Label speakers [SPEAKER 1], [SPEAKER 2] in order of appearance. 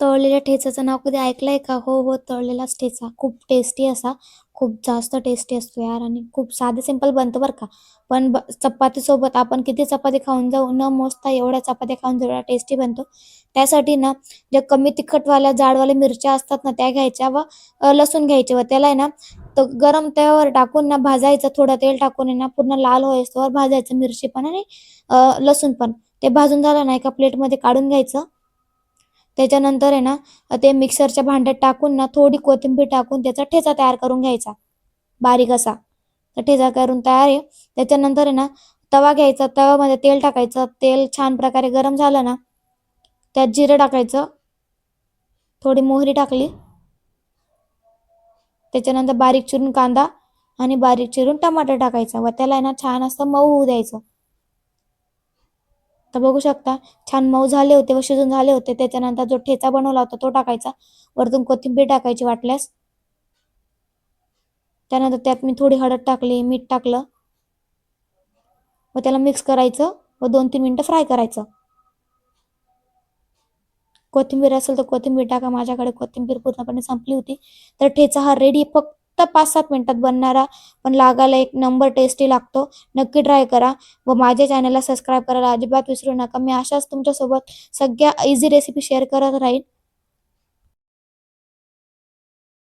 [SPEAKER 1] तळलेल्या ठेचाचं नाव कधी ऐकलंय का? हो हो तळलेलाच ठेचा. खूप टेस्टी असा. खूप जास्त टेस्टी असतो यार आणि खूप साधे सिंपल बनतो बरं का. पण ब चपातीसोबत आपण किती चपाती खाऊन जाऊ न मोजता एवढ्या चपात्या खाऊन जेवढा टेस्टी बनतो. त्यासाठी ना ज्या कमी तिखटवाल्या जाडवाल्या मिरच्या असतात ना त्या घ्यायच्या व लसूण घ्यायचे व. त्याला आहे ना तो गरम तव्यावर टाकून ना भाजायचं थोडं तेल टाकून ना पूर्ण लाल होईस्तोवर भाजायचं मिरची पण आणि लसूण पण. ते भाजून झालं ना एका प्लेटमध्ये काढून घ्यायचं. त्याच्यानंतर आहे ना ते मिक्सरच्या भांड्यात टाकून ना थोडी कोथिंबीर टाकून त्याचा ठेचा तयार करून घ्यायचा. बारीक असा. तर ठेचा करून तयार आहे. त्याच्यानंतर आहे ना तवा घ्यायचा. तव्यामध्ये तेल टाकायचं. तेल छान प्रकारे गरम झालं ना त्यात जिरं टाकायचं. थोडी मोहरी टाकली. त्याच्यानंतर बारीक चिरून कांदा आणि बारीक चिरून टमाटर टाकायचा व त्याला आहे ना छान असं मऊ होऊ द्यायचं. तर बघू शकता छान मऊ झाले होते व शिजून झाले होते. त्याच्यानंतर जो ठेचा बनवला होता तो टाकायचा. वरतून कोथिंबीर टाकायची वाटल्यास. त्यानंतर त्यात मी थोडी हळद टाकली मीठ टाकलं. व त्याला मिक्स करायचं व दोन तीन मिनटं फ्राय करायचं. कोथिंबीर असेल तर कोथिंबीर टाका. माझ्याकडे कोथिंबीर पूर्णपणे संपली होती. तर ठेचा हा रेडी फक्त पाच सात मिनिटात बनणारा पण लागायला एक नंबर टेस्टी लागतो. नक्की ट्राय करा व माझ्या चॅनलला सबस्क्राईब करायला अजिबात विसरू नका. मी अशाच तुमच्यासोबत सगळ्या इझी रेसिपी शेअर करत राहीन.